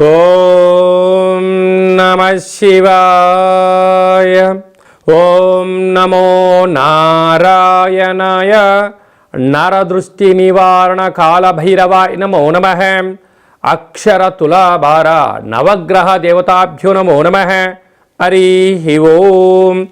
ఓం నమ శివాయ. ఓం నమో నారాయణాయ. నరదృష్టి నివారణ కాళభైరవాయ నమో నమ. అక్షర తులాభార నవగ్రహ దేవతాభ్యో నమో నమ. హరి ఓం.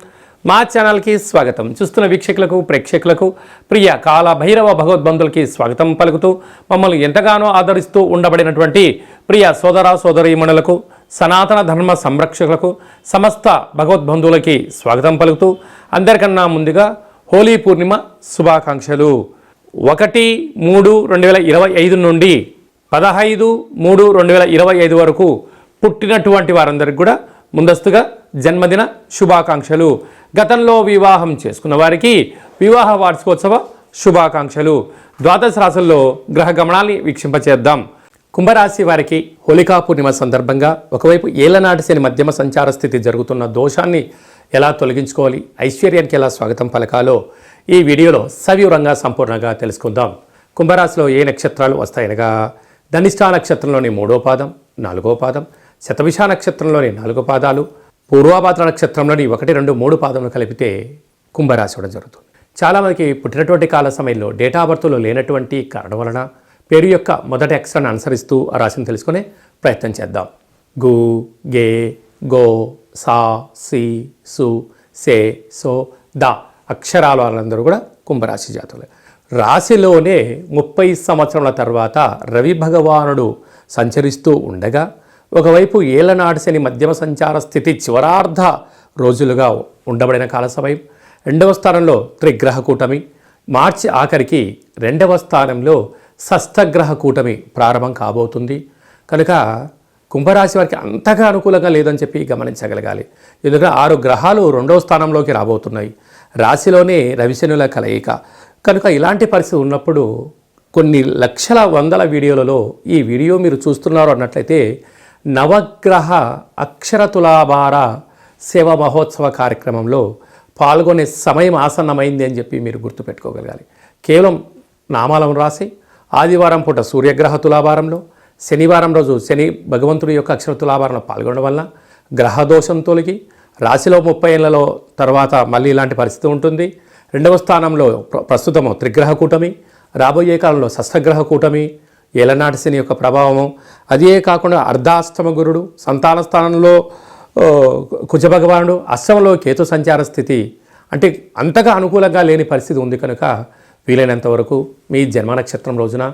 మా ఛానల్కి స్వాగతం. చూస్తున్న వీక్షకులకు ప్రేక్షకులకు ప్రియ కాల భైరవ భగవద్బంధులకి స్వాగతం పలుకుతూ మమ్మల్ని ఎంతగానో ఆదరిస్తూ ఉండబడినటువంటి ప్రియ సోదర సోదరీమణులకు సనాతన ధర్మ సంరక్షకులకు సమస్త భగవద్బంధువులకి స్వాగతం పలుకుతూ అందరికన్నా ముందుగా హోలీ పూర్ణిమ శుభాకాంక్షలు. ఒకటి మూడు రెండు వేల ఇరవై ఐదు నుండి పదహైదు మూడు రెండు వేల ఇరవై ఐదు వరకు పుట్టినటువంటి వారందరికి కూడా ముందస్తుగా జన్మదిన శుభాకాంక్షలు. గతంలో వివాహం చేసుకున్న వారికి వివాహ వార్షికోత్సవ శుభాకాంక్షలు. ద్వాదశ రాశుల్లో గ్రహ గమనాల్ని వీక్షింపచేద్దాం. కుంభరాశి వారికి హోలికా పూర్ణిమ సందర్భంగా ఒకవైపు ఏలనాటి శని మధ్యమ సంచార స్థితి జరుగుతున్న దోషాన్ని ఎలా తొలగించుకోవాలి? ఐశ్వర్యానికి ఎలా స్వాగతం పలకాలో ఈ వీడియోలో సవివరంగా సంపూర్ణంగా తెలుసుకుందాం. కుంభరాశిలో ఏ నక్షత్రాలు వస్తాయనగా? ధనిష్టా నక్షత్రంలోని మూడో పాదం నాలుగో పాదం శతవిష నక్షత్రంలోని నాలుగో పాదాలు పూర్వాభాద్ర నక్షత్రంలోని ఒకటి రెండు మూడు పాదములు కలిపితే కుంభరాశి కూడా జరుగుతుంది. చాలామందికి పుట్టినటువంటి కాల సమయంలో డేటా బర్త్లో లేనటువంటి కారణం వలన పేరు యొక్క మొదటి అక్షరాన్ని అనుసరిస్తూ ఆ రాశిని తెలుసుకునే ప్రయత్నం చేద్దాం. గు గే గో సా సి సు సే సో ద అక్షరాల వాళ్ళందరూ కూడా కుంభరాశి జాతులే రాశిలోనే ముప్పై సంవత్సరాల తర్వాత రవి భగవానుడు సంచరిస్తూ ఉండగా ఒకవైపు ఏలనాటి శని మధ్యమ సంచార స్థితి చివరార్ధ రోజులుగా ఉండబడిన కాల సమయం రెండవ స్థానంలో త్రిగ్రహ కూటమి మార్చి ఆఖరికి రెండవ స్థానంలో షష్ఠగ్రహ కూటమి ప్రారంభం కాబోతుంది. కనుక కుంభరాశి వారికి అంతగా అనుకూలంగా లేదని చెప్పి గమనించగలగాలి. ఎందుకంటే ఆరు గ్రహాలు రెండవ స్థానంలోకి రాబోతున్నాయి. రాశిలోనే రవిశనుల కలయిక. కనుక ఇలాంటి పరిస్థితి ఉన్నప్పుడు కొన్ని లక్షల వందల వీడియోలలో ఈ వీడియో మీరు చూస్తున్నారు అన్నట్లయితే నవగ్రహ అక్షరతులాభార సేవ మహోత్సవ కార్యక్రమంలో పాల్గొనే సమయం ఆసన్నమైంది అని చెప్పి మీరు గుర్తుపెట్టుకోగలగాలి. కేవలం నామాలను రాసి ఆదివారం పూట సూర్యగ్రహ తులాభారంలో శనివారం రోజు శని భగవంతుడి యొక్క అక్షర తులాభారంలో పాల్గొనడం వల్ల గ్రహదోషం తొలగి రాశిలో ముప్పై ఏళ్ళలో తర్వాత మళ్ళీ ఇలాంటి పరిస్థితి ఉంటుంది. రెండవ స్థానంలో ప్ర- ప్రస్తుతము త్రిగ్రహ కూటమి రాబోయే కాలంలో షష్ఠగ్రహ కూటమి ఏలనాటి శని యొక్క ప్రభావము. అదే కాకుండా అర్ధాష్టమ గురుడు సంతాన స్థానంలో కుజభగవానుడు కుజ భగవానుడు అష్టంలో కేతు సంచార స్థితి. అంటే అంతగా అనుకూలంగా లేని పరిస్థితి ఉంది కనుక వీలైనంత వరకు మీ జన్మ నక్షత్రం రోజున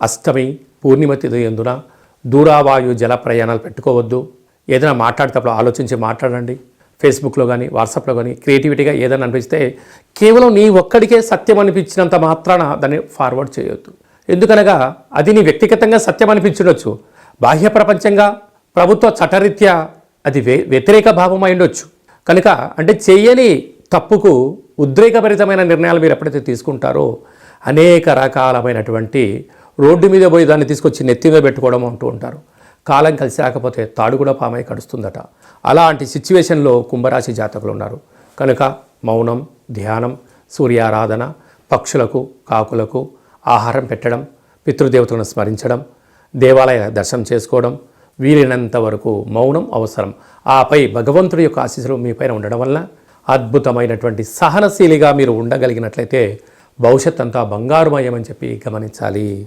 అష్టమి పూర్ణిమ తిథి ఎందున దూరావాయు జల ప్రయాణాలు పెట్టుకోవద్దు. ఏదైనా మాట్లాడేటప్పుడు ఆలోచించి మాట్లాడండి. ఫేస్బుక్లో కానీ వాట్సాప్లో కానీ క్రియేటివిటీగా ఏదైనా అనిపిస్తే కేవలం నీ ఒక్కడికే సత్యం అనిపించినంత మాత్రాన దాన్ని ఫార్వర్డ్ చేయొద్దు. ఎందుకనగా అది నీ వ్యక్తిగతంగా సత్యం అనిపించుండొచ్చు. బాహ్య ప్రపంచంగా ప్రభుత్వ చట్టరీత్యా అది వే వ్యతిరేక భావం అయి ఉండొచ్చు. కనుక అంటే చేయని తప్పుకు ఉద్రేకభరితమైన నిర్ణయాలు మీరు ఎప్పుడైతే తీసుకుంటారో అనేక రకాలమైనటువంటి రోడ్డు మీద పోయి దాన్ని తీసుకొచ్చి నెత్తి మీద పెట్టుకోవడం అంటూ ఉంటారు. కాలం కలిసి రాకపోతే తాడు కూడా పామై కడుస్తుందట. అలాంటి సిచ్యువేషన్లో కుంభరాశి జాతకులు ఉన్నారు. కనుక మౌనం ధ్యానం సూర్యారాధన పక్షులకు కాకులకు ఆహారం పెట్టడం పితృదేవతలను స్మరించడం దేవాలయ దర్శనం చేసుకోవడం వీలైనంత వరకు మౌనం అవసరం. ఆపై భగవంతుడి యొక్క ఆశీస్సులు మీ పైన ఉండడం వల్ల అద్భుతమైనటువంటి సహనశీలిగా మీరు ఉండగలిగినట్లయితే భవిష్యత్ అంతా బంగారుమయమని చెప్పి గమనించాలి.